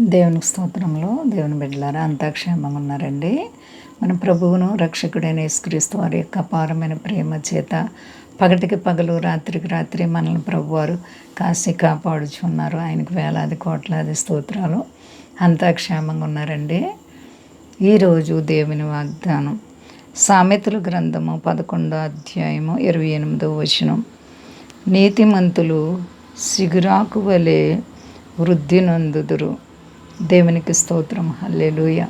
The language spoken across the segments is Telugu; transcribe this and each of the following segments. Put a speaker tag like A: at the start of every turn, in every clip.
A: దేవునికి స్తోత్రంలో దేవుని బిడ్డలారా అంతా క్షేమంగా ఉన్నారండి. మన ప్రభువును రక్షకుడైన యేసుక్రీస్తు వారి యొక్క అపారమైన ప్రేమ చేత పగటికి పగలు రాత్రికి రాత్రి మనల్ని ప్రభువారు కాసి కాపాడుచున్నారు. ఆయనకు వేలాది కోట్లాది స్తోత్రాలు. అంతా క్షేమంగా ఉన్నారండి ఈరోజు దేవుని వాగ్దానం. సామెతలు గ్రంథము పదకొండో అధ్యాయము ఇరవై ఎనిమిదో వచనం. నీతిమంతులు సిగురాకు వలె వృద్ధి నందుదురు. దేవునికి స్తోత్రం. హల్లెలూయ.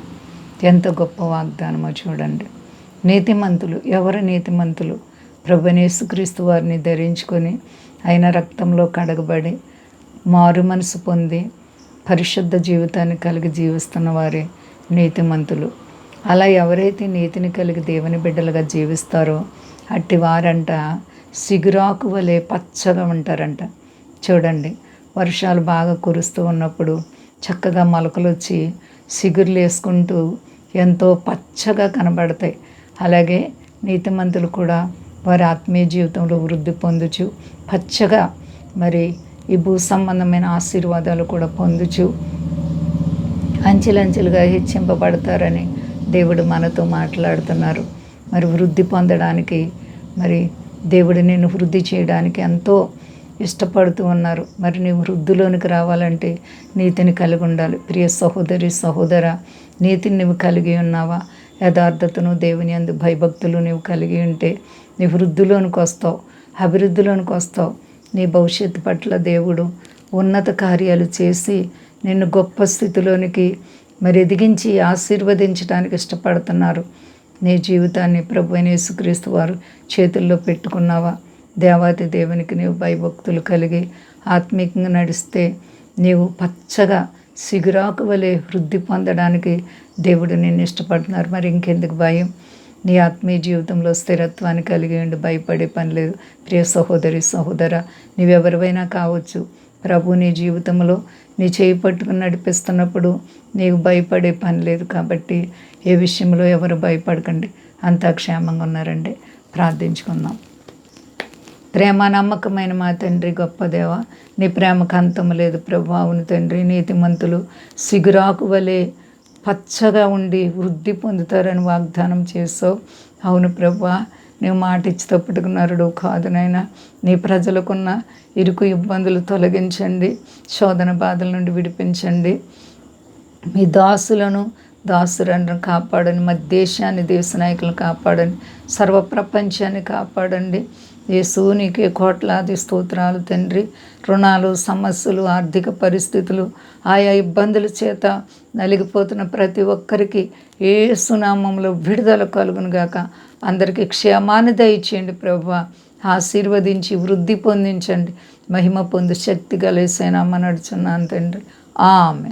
A: ఎంత గొప్ప వాగ్దానమో చూడండి. నీతిమంతులు ఎవరు నీతిమంతులు? ప్రభునేసుక్రీస్తు వారిని ధరించుకొని ఆయన రక్తంలో కడగబడి మారు మనసు పొంది పరిశుద్ధ జీవితాన్ని కలిగి జీవిస్తున్న వారే నీతిమంతులు. అలా ఎవరైతే నీతిని కలిగి దేవుని బిడ్డలుగా జీవిస్తారో అట్టి వారంట సిగురాకు వలె పచ్చగా ఉంటారంట. చూడండి వర్షాలు బాగా కురుస్తూ ఉన్నప్పుడు చక్కగా మొలకలు వచ్చి సిగురులు వేసుకుంటూ ఎంతో పచ్చగా కనబడతాయి. అలాగే నీతిమంతులు కూడా వారి ఆత్మీయ జీవితంలో వృద్ధి పొందుచు పచ్చగా మరి ఈ భూ సంబంధమైన ఆశీర్వాదాలు కూడా పొందుచు అంచెలంచెలుగా హెచ్చింపబడతారని దేవుడు మనతో మాట్లాడుతున్నారు. మరి వృద్ధి పొందడానికి మరి దేవుడు నిన్ను వృద్ధి చేయడానికి ఎంతో ఇష్టపడుతూ ఉన్నారు. మరి నీవు వృద్ధిలోనికి రావాలంటే నీతిని కలిగి ఉండాలి. ప్రియ సహోదరి సహోదర నీతిని నువ్వు కలిగి ఉన్నావా? యథార్థతను దేవుని అందు భయభక్తులు నీవు కలిగి ఉంటే నీ వృద్ధిలోనికి వస్తావు అభివృద్ధిలోనికి వస్తావు. నీ భవిష్యత్తు పట్ల దేవుడు ఉన్నత కార్యాలు చేసి నిన్ను గొప్ప స్థితిలోనికి మరి ఎదిగించి ఆశీర్వదించడానికి ఇష్టపడుతున్నారు. నీ జీవితాన్ని ప్రభు యేసుక్రీస్తు వారు చేతుల్లో పెట్టుకున్నావా? దేవాతి దేవునికి నీవు భయభక్తులు కలిగి ఆత్మీయంగా నడిస్తే నీవు పచ్చగా సిగురాకు వలె వృద్ధి పొందడానికి దేవుడు నిన్ను ఇష్టపడుతున్నారు. మరి ఇంకెందుకు భయం? నీ ఆత్మీయ జీవితంలో స్థిరత్వాన్ని కలిగి ఉండి భయపడే పని లేదు. ప్రియ సహోదరి సహోదర నీవెవరివైనా కావచ్చు. ప్రభు నీ జీవితంలో నీ చేయి పట్టుకుని నడిపిస్తున్నప్పుడు నీకు భయపడే పని లేదు కాబట్టి ఏ విషయంలో ఎవరు భయపడకండి. అంతా క్షేమంగా ఉన్నారండి. ప్రార్థించుకుందాం. ప్రేమ నమ్మకమైన మా తండ్రి గొప్ప దేవ. నీ ప్రేమకు అంతం లేదు ప్రభు. అవును తండ్రి నీతిమంతులు సిగురాకు వలె పచ్చగా ఉండి వృద్ధి పొందుతారని వాగ్దానం చేసావు అవును ప్రభా. నువ్వు మాట ఇచ్చి నరుడు కాదు నాయన. నీ ప్రజలకున్న ఇరుకు ఇబ్బందులు తొలగించండి. శోధన బాధల నుండి విడిపించండి. మీ దాసులను దాసులను కాపాడండి. మా దేశాన్ని దేశ నాయకులను కాపాడండి. సర్వ ప్రపంచాన్ని కాపాడండి. యేసునికి కోట్లాది స్తోత్రాలు తండ్రి. రుణాలు సమస్యలు ఆర్థిక పరిస్థితులు ఆయా ఇబ్బందుల చేత నలిగిపోతున్న ప్రతి ఒక్కరికి ఏ సునామంలో విడుదల కలుగును గాక. అందరికీ క్షేమాన్ని దయచేయండి ప్రభు ఆశీర్వదించి వృద్ధి పొందించండి. మహిమ పొందు శక్తి కలిసేనామా నడుచున్నాను తండ్రి. ఆమె